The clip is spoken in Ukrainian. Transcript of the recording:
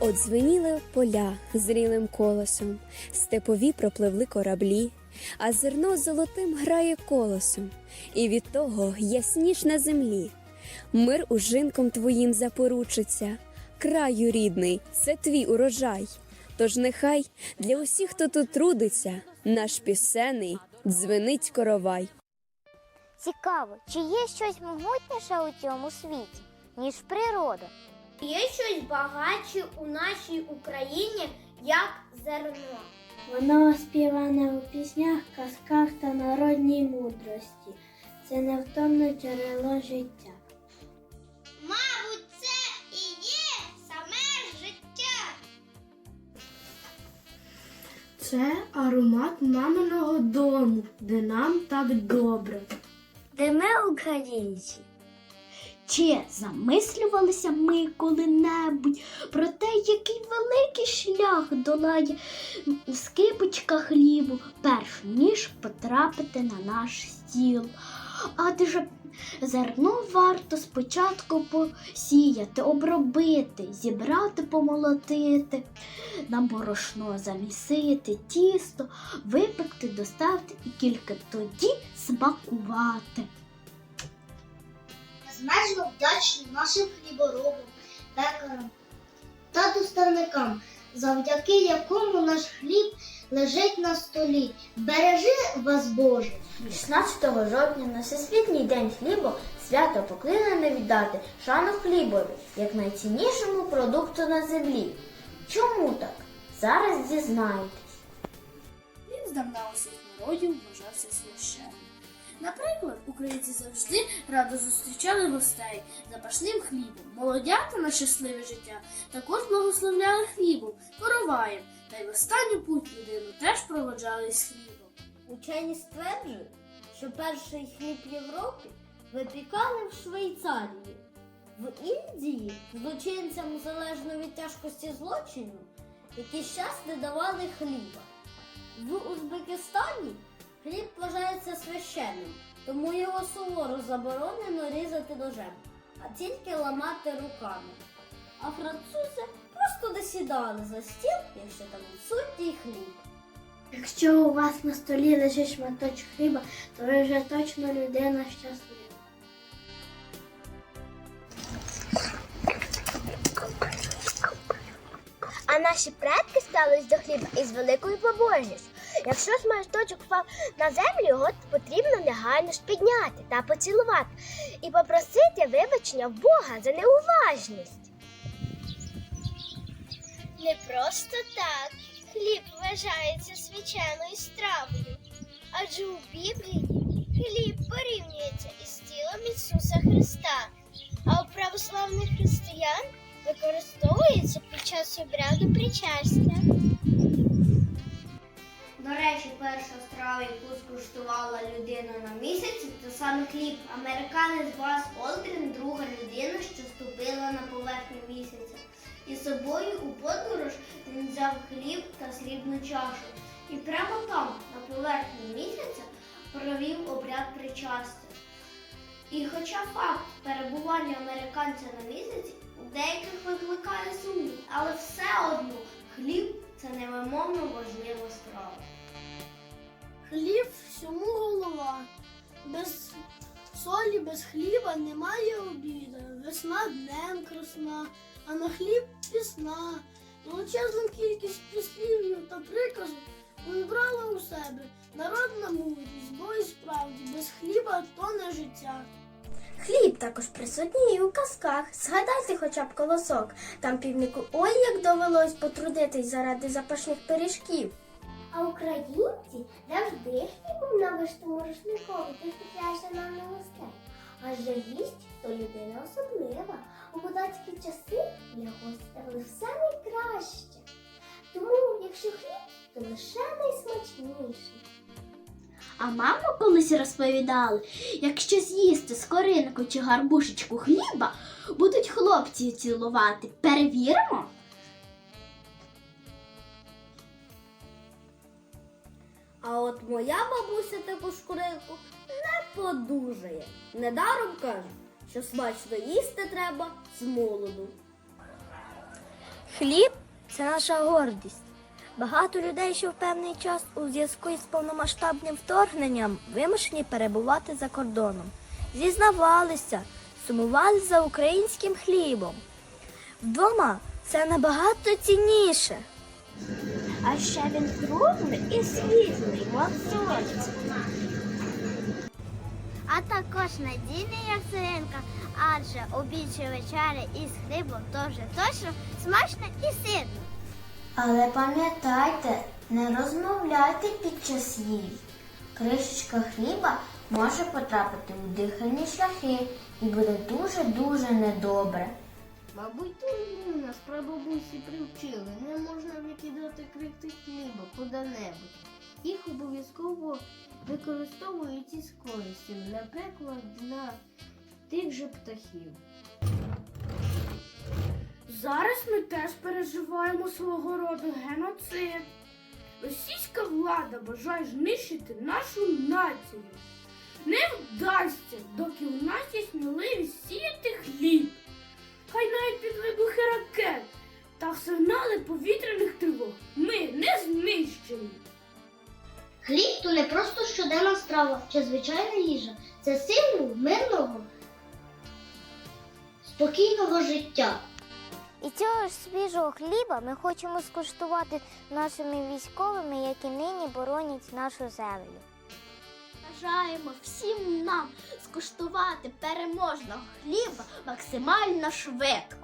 Одзвеніли поля зрілим колосом, степові пропливли кораблі, а зерно золотим грає колосом, і від того ясніш на землі. Мир ужинком твоїм запоручиться, краю рідний, це твій урожай. Тож нехай для усіх, хто тут трудиться, наш пісенний дзвенить коровай. Цікаво, чи є щось могутніше у цьому світі, ніж природа? Є щось багатше у нашій Україні, як зерно. Воно оспіване у піснях, казках та народній мудрості. Це невтомне джерело життя. Мабуть, це і є саме життя. Це аромат маминого дому, де нам так добре. Де ми українці? Чи замислювалися ми коли-небудь про те, який великий шлях долає скипочка хлібу, перш ніж потрапити на наш стіл? Адже зерно варто спочатку посіяти, обробити, зібрати, помолотити, на борошно замісити, тісто, випекти, доставити і тільки тоді смакувати. Безмежно вдячні нашим хліборобам, пекарам та доставникам, завдяки якому наш хліб лежить на столі. Бережи вас, Боже! 16 жовтня на Всесвітній день хлібу свято покликане віддати шану хлібові як найціннішому продукту на землі. Чому так? Зараз дізнаєтесь. Він здавна усіх народів вважався священним. Наприклад, українці завжди радо зустрічали гостей запашним хлібом. Молодята на щасливе життя також благословляли хлібом, короваєм, та й в останню путь людину теж проводжали з хлібом. Учені стверджують, що перший хліб Європи випікали в Швейцарії. В Індії злочинцям залежно від тяжкості злочину якийсь час не давали хліба. В Узбекистані хліб вважається священним, тому його суворо заборонено різати ножем, а тільки ламати руками. А французи просто не сідали за стіл, якщо там відсутній хліб. Якщо у вас на столі лежить шматочок хліба, то ви вже точно людина щаслива. А наші предки ставились до хліба із великою побожністю. Якщо шматочок впав на землю, його потрібно негайно ж підняти та поцілувати і попросити вибачення в Бога за неуважність. Не просто так хліб вважається свяченою стравою, адже у Біблії хліб порівнюється із тілом Ісуса Христа, а у православних християн використовується під час обряду причастя. Перша страва, яку скуштувала людина на місяці, це саме хліб. Американець Бас Олдрін, друга людина, що ступила на поверхню місяця. І з собою у подорож він взяв хліб та срібну чашу. І прямо там, на поверхні місяця, провів обряд причастя. І хоча факт перебування американця на місяці у деяких викликає сумнів, але все одно хліб це невимовно важлива справа. Хліб всьому голова. Без солі, без хліба немає обіду. Весна днем красна, а на хліб пісна. Величезну кількість прислів'їв та приказів вибрала у себе народна мудрість, бо і справді без хліба то не життя. Хліб також присутній у казках. Згадайте хоча б колосок. Там півнику ой як довелось потрудитись заради запашних пиріжків. А українці завжди хлібом на виштому рушникові прикріпляється нам на гостей. Адже гість то людина особлива. У козацькі часи для гостей все найкраще. Тому, якщо хліб, то лише найсмачніший. А мама колись розповідали, якщо з'їсти скоринку чи гарбушечку хліба, будуть хлопці цілувати. Перевіримо? А от моя бабуся таку шкуринку не подужає. Недаром каже, що смачно їсти треба з молоду. Хліб це наша гордість. Багато людей, що в певний час у зв'язку із повномасштабним вторгненням вимушені перебувати за кордоном. Зізнавалися, сумували за українським хлібом. Вдома це набагато цінніше. А ще він круглий і світлий, сонце. А також надійна ярцевинка, адже обічі вечері із хлібом дуже точно смачно і ситно. Але пам'ятайте, не розмовляйте під час їжі. Кришечка хліба може потрапити у дихальні шляхи і буде дуже-дуже недобре. Мабуть, тому нас прабабусі привчили, не можна викидати крихти хліба куди-небудь. Їх обов'язково використовують із користю, наприклад, для тих же птахів. Зараз ми теж переживаємо свого роду геноцид. Російська влада бажає знищити нашу націю. Не вдасться, доки у нас є сміливість сіяти хліб. Хай навіть під вибухи ракет та сигнали повітряних тривог ми не знищені. Хліб то не просто щоденна страва чи звичайна їжа. Це символ мирного, спокійного життя. І цього ж свіжого хліба ми хочемо скуштувати нашими військовими, які нині боронять нашу землю. Бажаємо всім нам скуштувати переможного хліба максимально швидко.